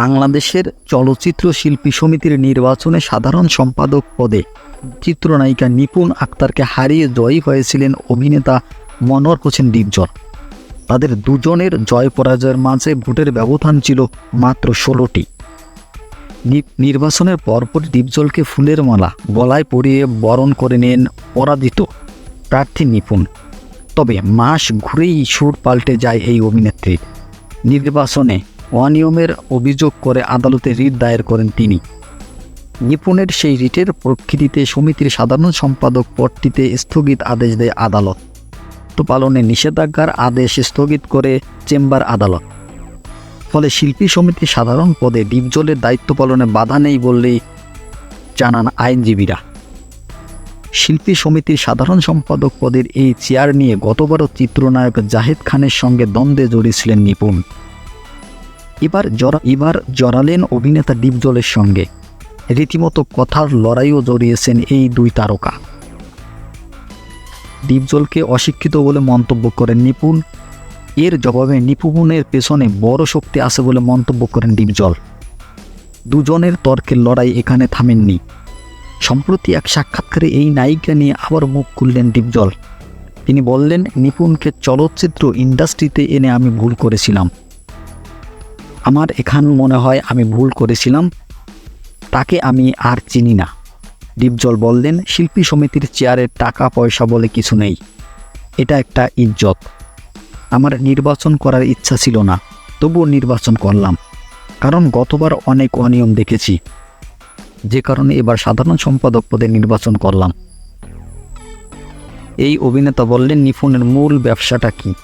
বাংলাদেশের চলচ্চিত্র শিল্পী সমিতির নির্বাচনে সাধারণ সম্পাদক পদে চিত্রনায়িকা নিপুণ আক্তারকে হারিয়ে জয়ী হয়েছিলেন অভিনেতা মনোয়ার হোসেন ডিপজল। তাদের দুজনের জয় পরাজয়ের মাঝে ভোটের ব্যবধান ছিল মাত্র ষোলোটি। নির্বাচনের পরপর ডিপজলকে ফুলের মালা, গলায় পরিয়ে বরণ করে নেন পরাজিত প্রার্থী নিপুণ। তবে মাস ঘুরেই সুর পাল্টে যায় এই অভিনেত্রীর নির্বাচনে অনিয়মের অভিযোগ করে আদালতে রিট দায়ের করেন তিনি। নিপুণের সেই রিটের প্রকৃতিতে সমিতির সাধারণ সম্পাদক পদটিতে স্থগিত আদেশ দেয় আদালত। তো পালনে নিষেধাজ্ঞার আদেশ স্থগিত করে চেম্বার আদালত। ফলে শিল্পী সমিতির সাধারণ পদে ডিপজলের দায়িত্ব পালনে বাধা নেই বললেই জানান আইনজীবীরা। শিল্পী সমিতির সাধারণ সম্পাদক পদের এই চেয়ার নিয়ে গতবারও চিত্রনায়ক জাহেদ খানের সঙ্গে দ্বন্দ্বে জড়িয়েছিলেন নিপুণ। এবার জরা এবার জড়ালেন অভিনেতা ডিপজলের সঙ্গে। রীতিমতো কথার লড়াইও জড়িয়েছেন এই দুই তারকা। ডিপজলকে অশিক্ষিত বলে মন্তব্য করেন নিপুণ। এর জবাবে নিপুণের পেছনে বড় শক্তি আছে বলে মন্তব্য করেন ডিপজল দুজনের তর্কের লড়াই এখানে থামেননি। সম্প্রতি এক সাক্ষাৎকারে এই নায়িকা নিয়ে আবার মুখ খুললেন ডিপজল। তিনি বললেন, নিপুণকে চলচ্চিত্র ইন্ডাস্ট্রিতে এনে আমি ভুল করেছিলাম। আমার এখান মনে হয় আমি ভুল করেছিলাম, তাকে আমি আর চিনি না। ডিপজল বললেন, শিল্পী সমিতির চেয়ারের টাকা পয়সা বলে কিছু নেই। এটা একটা ইজ্জত। আমার নির্বাচন করার ইচ্ছা ছিল না, তবুও নির্বাচন করলাম। কারণ গতবার অনেক অনিয়ম দেখেছি। যে কারণে এবার সাধারণ সম্পাদক পদে নির্বাচন করলাম। এই অভিনেতা বললেন নিপুণের মূল ব্যবসাটা কি?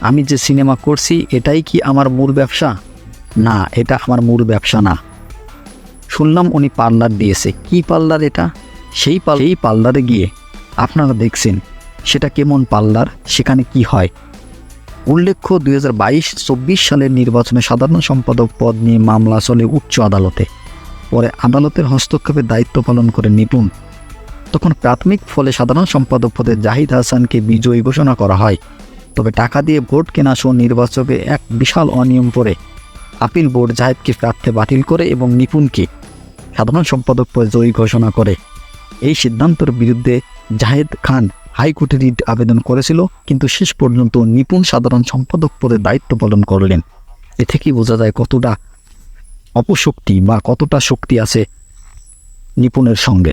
আমি যে সিনেমা করছি, এটাই কি আমার মূল ব্যবসা? না, এটা আমার মূল ব্যবসা না। শুনলাম উনি পার্লার দিয়েছে। কি পার্লার এটা? সেই সেই পার্লারে গিয়ে আপনারা দেখছেন, সেটা কেমন পার্লার, সেখানে কি হয়? উল্লেখ্য, দুই হাজার সালের নির্বাচনে সাধারণ সম্পাদক পদ নিয়ে মামলা চলে উচ্চ আদালতে। পরে আদালতের হস্তক্ষেপে দায়িত্ব পালন করে নিপুণ। তখন প্রাথমিক ফলে সাধারণ সম্পাদক পদে জাহিদ হাসানকে বিজয়ী ঘোষণা করা হয়। তবে টাকা দিয়ে ভোট কেনা সহ নির্বাচকে এক বিশাল অনিয়ম করে আপিল বোর্ড জাহেদকে প্রার্থী বাতিল করে এবং নিপুণকে সাধারণ সম্পাদক পদে জয়ী ঘোষণা করে। এই সিদ্ধান্তের বিরুদ্ধে জাহেদ খান হাইকোর্টে রিট আবেদন করেছিল, কিন্তু শেষ পর্যন্ত নিপুণ সাধারণ সম্পাদক পদে দায়িত্ব পালন করলেন। এ থেকেই বোঝা যায় কতটা অপশক্তি বা কতটা শক্তি আছে নিপুণের সঙ্গে।